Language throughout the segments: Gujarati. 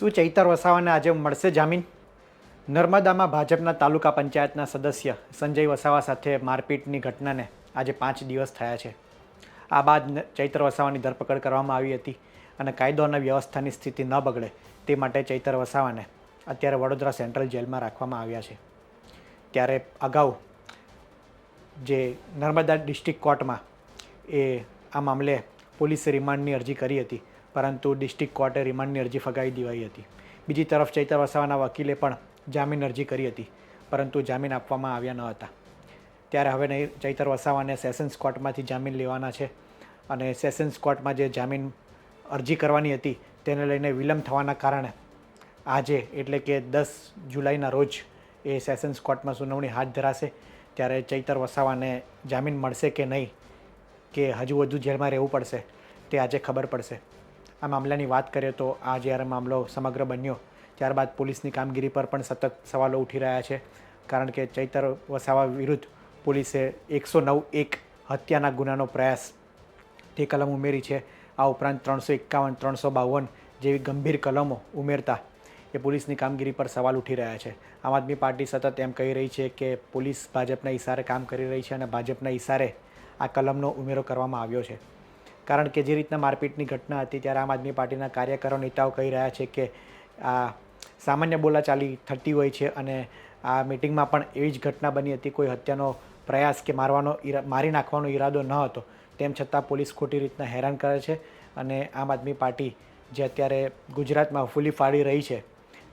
શું ચૈતર વસાવાને આજે મળશે જામીન. નર્મદામાં ભાજપના તાલુકા પંચાયતના સદસ્ય સંજય વસાવા સાથે મારપીટની ઘટનાને આજે પાંચ દિવસ થયા છે. આ બાદ ચૈતર વસાવાની ધરપકડ કરવામાં આવી હતી અને કાયદો અને વ્યવસ્થાની સ્થિતિ ન બગડે તે માટે ચૈતર વસાવાને અત્યારે વડોદરા સેન્ટ્રલ જેલમાં રાખવામાં આવ્યા છે. ત્યારે અગાઉ જે નર્મદા ડિસ્ટ્રિક્ટ કોર્ટમાં એ આ મામલે પોલીસે રિમાન્ડની અરજી કરી હતી પરંતુ ડિસ્ટ્રિક્ટ કોર્ટે રિમાન્ડની અરજી ફગાવી દેવાઈ હતી. બીજી તરફ ચૈતર વસાવાના વકીલે પણ જામીન અરજી કરી હતી, પરંતુ જામીન આપવામાં આવ્યા ન હતા. ત્યારે હવે નહીં, ચૈતર વસાવાને સેશન્સ કોર્ટમાંથી જામીન લેવાના છે અને સેશન્સ કોર્ટમાં જે જામીન અરજી કરવાની હતી તેને લઈને વિલંબ થવાના કારણે આજે એટલે કે દસ જુલાઈના રોજ એ સેશન્સ કોર્ટમાં સુનાવણી હાથ ધરાશે. ત્યારે ચૈતર વસાવાને જામીન મળશે કે નહીં, કે હજુ વધુ જેલમાં રહેવું પડશે, તે આજે ખબર પડશે. આ મામલાની વાત કરીએ તો આ જ્યારે મામલો સમગ્ર બન્યો, ત્યારબાદ પોલીસની કામગીરી પર પણ સતત સવાલો ઉઠી રહ્યા છે. કારણ કે ચૈતર વસાવા વિરુદ્ધ પોલીસે એકસો નવ એક હત્યાના ગુનાનો પ્રયાસ તે કલમ ઉમેરી છે. આ ઉપરાંત ત્રણસો એકાવન, ત્રણસો બાવન જેવી ગંભીર કલમો ઉમેરતા એ પોલીસની કામગીરી પર સવાલ ઉઠી રહ્યા છે. આમ આદમી પાર્ટી સતત એમ કહી રહી છે કે પોલીસ ભાજપના ઇશારે કામ કરી રહી છે અને ભાજપના ઇશારે આ કલમનો ઉમેરો કરવામાં આવ્યો છે. કારણ કે જે રીતના મારપીટની ઘટના હતી ત્યારે આમ આદમી પાર્ટીના કાર્યકરો, નેતાઓ કહી રહ્યા છે કે આ સામાન્ય બોલાચાલી થતી હોય છે અને આ મિટિંગમાં પણ એવી જ ઘટના બની હતી, કોઈ હત્યાનો પ્રયાસ કે મારવાનો મારી નાખવાનો ઈરાદો ન હતો. તેમ છતાં પોલીસ ખોટી રીતના હેરાન કરે છે અને આમ આદમી પાર્ટી જે અત્યારે ગુજરાતમાં ફૂલી ફાડી રહી છે,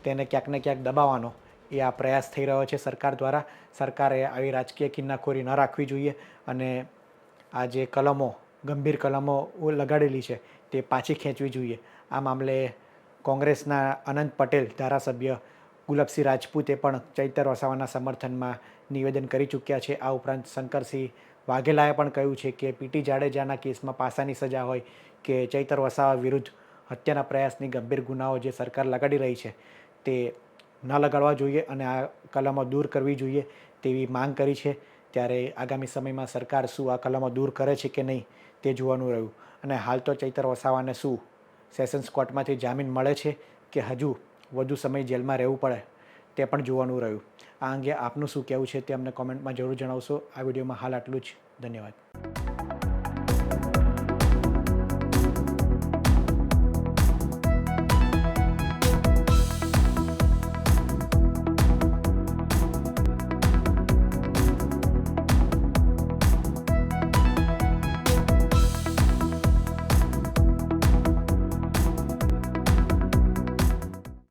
તેને ક્યાંક ને ક્યાંક દબાવવાનો એ આ પ્રયાસ થઈ રહ્યો છે સરકાર દ્વારા. સરકારે આવી રાજકીય કિન્નાખોરી ન રાખવી જોઈએ અને આ જે કલમો ગંભીર કલમો લગાડેલી છે, તે પાછી ખેંચવી જોઈએ. આ મામલે કોંગ્રેસના અનંત પટેલ, ધારાસભ્ય ગુલાબસિંહ રાજપૂતે પણ ચૈતર વસાવાના સમર્થનમાં નિવેદન કરી ચૂક્યા છે. આ ઉપરાંત શંકરસિંહ વાઘેલાએ પણ કહ્યું છે કે પીટી જાડેજાના કેસમાં પાસાની સજા હોય કે ચૈતર વસાવા વિરુદ્ધ હત્યાના પ્રયાસની ગંભીર ગુનાઓ જે સરકાર લગાડી રહી છે, તે ન લગાડવા જોઈએ અને આ કલમો દૂર કરવી જોઈએ તેવી માંગ કરી છે. ત્યારે આગામી સમયમાં સરકાર શું આ કલમો દૂર કરે છે કે નહીં તે જોવાનું રહ્યું. અને હાલ તો ચૈતર વસાવાને શું સેશન્સ કોર્ટમાંથી જામીન મળે છે કે હજુ વધુ સમય જેલમાં રહેવું પડે તે પણ જોવાનું રહ્યું. આ અંગે આપનું શું કહેવું છે તે અમને કોમેન્ટમાં જરૂર જણાવશો. આ વિડીયોમાં હાલ આટલું જ. ધન્યવાદ.